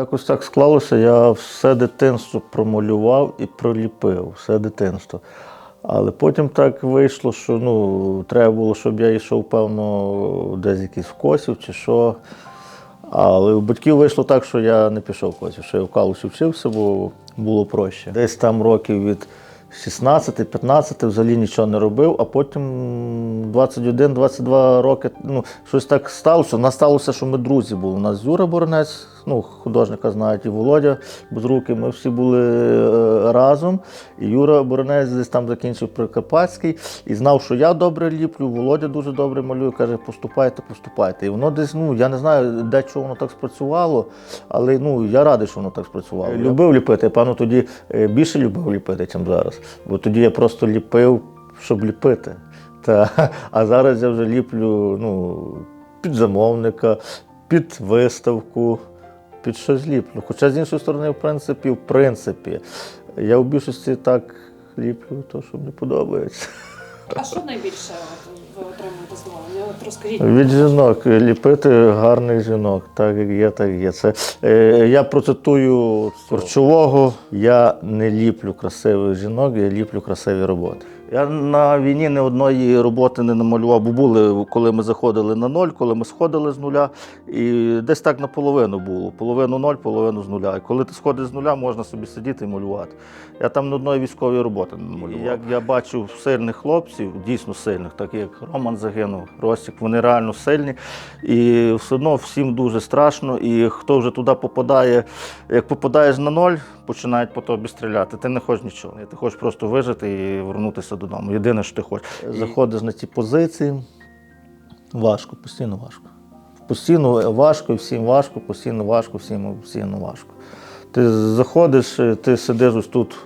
Якось так склалося, я все дитинство промалював і проліпив, все дитинство. Але потім так вийшло, що ну, треба було, щоб я йшов, певно, десь якийсь косів чи що. Але у батьків вийшло так, що я не пішов в косів, що я в калусі вчився, бо було проще. Десь там років від 16-15 взагалі нічого не робив, а потім 21-22 роки ну, щось так сталося. У нас сталося, що ми друзі були. У нас Юра Боронець, ну, художника знають, і Володя Безрукий. Ми всі були е, разом. І Юра Боронець десь там закінчив Прикарпатський і знав, що я добре ліплю, Володя дуже добре малює, каже, поступайте, поступайте. І воно десь, ну я не знаю, де чого воно так спрацювало, але ну, я радий, що воно так спрацювало. Любив ліпити, певно, тоді е, більше любив ліпити, ніж зараз. Бо тоді я просто ліпив, щоб ліпити. Та, а зараз я вже ліплю ну, під замовника, під виставку, під щось ліплю. Хоча з іншої сторони, в принципі, в принципі, я в більшості так ліплю, то що мені подобається. А що найбільше ви отримуєте задоволення? От розкажіть. Від жінок ліпити гарних жінок, так як є, так є. Це е, я процитую Корчового. Я не ліплю красивих жінок, я ліплю красиві роботи. Я на війні ні одної роботи не намалював, бо були, коли ми заходили на ноль, коли ми сходили з нуля, і десь так наполовину було. Половину ноль, половину з нуля. І коли ти сходиш з нуля, можна собі сидіти і малювати. Я там ні одної військової роботи не малював. Як я бачу сильних хлопців, дійсно сильних, так як Роман загинув, Ростік, вони реально сильні. І все одно всім дуже страшно. І хто вже туди попадає, як попадаєш на ноль, починають по тобі стріляти. Ти не хочеш нічого. Ти хочеш просто вижити і вернутися додому. Єдине, що ти хочеш. Заходиш на ті позиції, важко, постійно важко. Постійно важко, всім важко, постійно важко, всім постійно важко. Ти заходиш, ти сидиш ось тут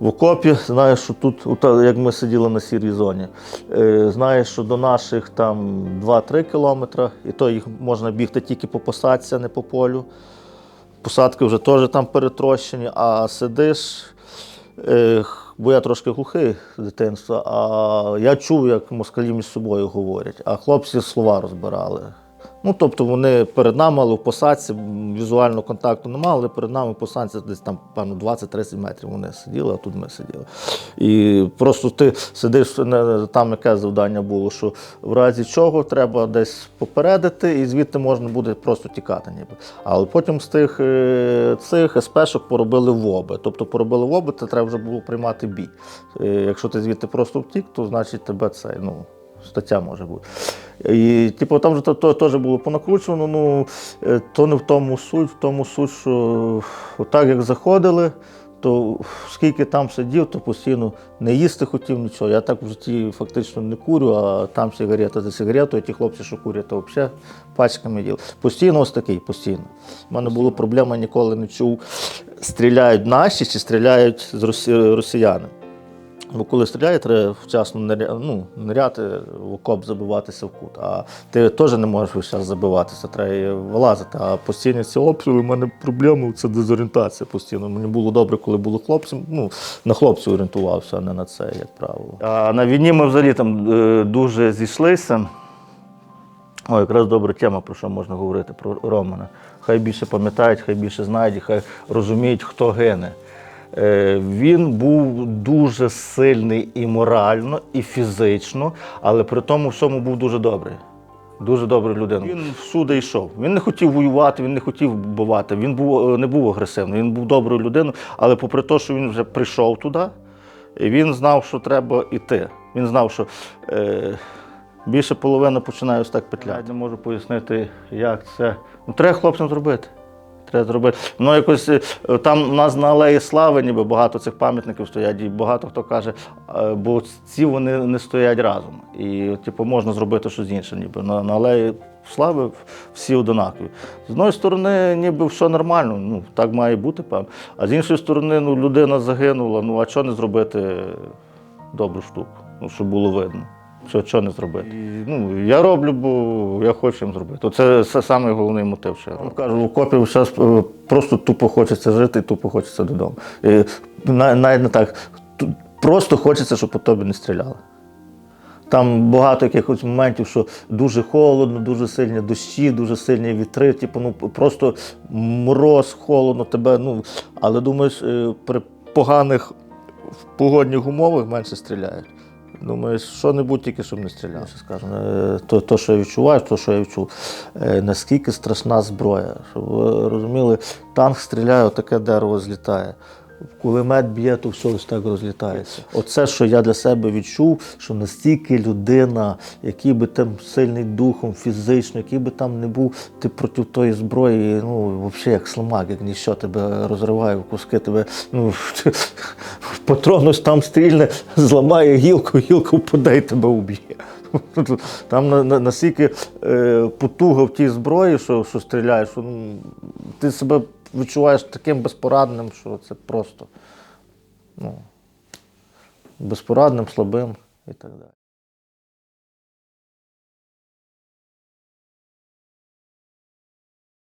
в окопі, знаєш, що тут, як ми сиділи на сірій зоні, е, знаєш, що до наших там 2-3 кілометри, і то їх можна бігти тільки по посадці, а не по полю. Посадки вже теж там перетрощені, а сидиш. Бо я трошки глухий з дитинства, а я чув, як москалі між собою говорять, а хлопці слова розбирали. Ну, тобто вони перед нами, але в посадці візуального контакту не мали, але перед нами в посадці десь там, певно, 20-30 метрів вони сиділи, а тут ми сиділи. І просто ти сидиш, там яке завдання було, що в разі чого треба десь попередити, і звідти можна буде просто тікати ніби. Але потім з тих е, цих СПшок поробили воби. Тобто поробили воби, це треба вже було приймати бій. Е, Якщо ти звідти просто втік, то значить тебе це, ну, стаття може бути. І типу, там же то, то, теж було понакручувано, ну е, то не в тому суть, в тому суть, що отак як заходили, то скільки там сидів, то постійно не їсти хотів нічого. Я так в житті фактично не курю, а там сигарета за сигаретою, ті хлопці, що курять, то взагалі пачками їли. Постійно ось такий, постійно. У мене була проблема, ніколи не чув, стріляють наші чи стріляють з росі- росіяни. Бо коли стріляє, треба вчасно ниря- ну, ниряти в окоп, забиватися в кут. А ти теж не можеш весь забиватися, треба вилазити. А постійні ці обстріли, в мене проблема це дезорієнтація постійно. Мені було добре, коли було хлопцем. Ну, на хлопців орієнтувався, а не на це, як правило. А на війні ми взагалі там е, дуже зійшлися. О, якраз добра тема, про що можна говорити, про Романа. Хай більше пам'ятають, хай більше знають, хай розуміють, хто гине. Е, Він був дуже сильний і морально, і фізично, але при тому всьому був дуже добрий. Дуже добра людина. Він всюди йшов. Він не хотів воювати, він не хотів вбивати. Він був, е, не був агресивний, він був доброю людиною, але попри те, що він вже прийшов туди, і він знав, що треба йти. Він знав, що е, більше половини починає ось так петляти. Я не можу пояснити, як це. Ну, треба хлопцям зробити. Треба зробити. Ну, якось е, там у нас на Алеї Слави ніби багато цих пам'ятників стоять, і багато хто каже, е, бо ці вони не стоять разом. І, типу, можна зробити щось інше, ніби на, на Алеї Слави всі одинакові. З одної сторони, ніби все нормально, ну так має бути, певно. А з іншої сторони, ну, людина загинула, ну а що не зробити добру штуку, ну, щоб було видно. Що, що не зробити? І, ну, я роблю, бо я хочу їм зробити. Це, головний мотив, що я. Кажу, в окопі зараз е, просто тупо хочеться жити тупо хочеться додому. І, навіть не так. Просто хочеться, щоб по тобі не стріляли. Там багато якихось моментів, що дуже холодно, дуже сильні дощі, дуже сильні вітри, типу, ну просто мороз, холодно тебе. Ну, але думаєш, е, при поганих погодних умовах менше стріляють. Думаєш, що-небудь тільки щоб не стріляв. Що скажу, е, то, то, що я відчуваю, то, що я відчув, е, наскільки страшна зброя. Щоб ви розуміли, танк стріляє, таке дерево злітає. Кулемет б'є, то все ось так розлітається. Оце, що я для себе відчув, що настільки людина, який би там сильний духом, фізично, який би там не був, ти проти тої зброї, ну, взагалі як слимак, як ніщо, тебе розриває в куски, тебе ну, патронус там стрільне, зламає гілку, гілку і тебе уб'є. Там на, на, настільки е, потуга в тій зброї, що, що стріляєш, ну, ти себе відчуваєш таким безпорадним, що це просто ну, безпорадним, слабим і так далі.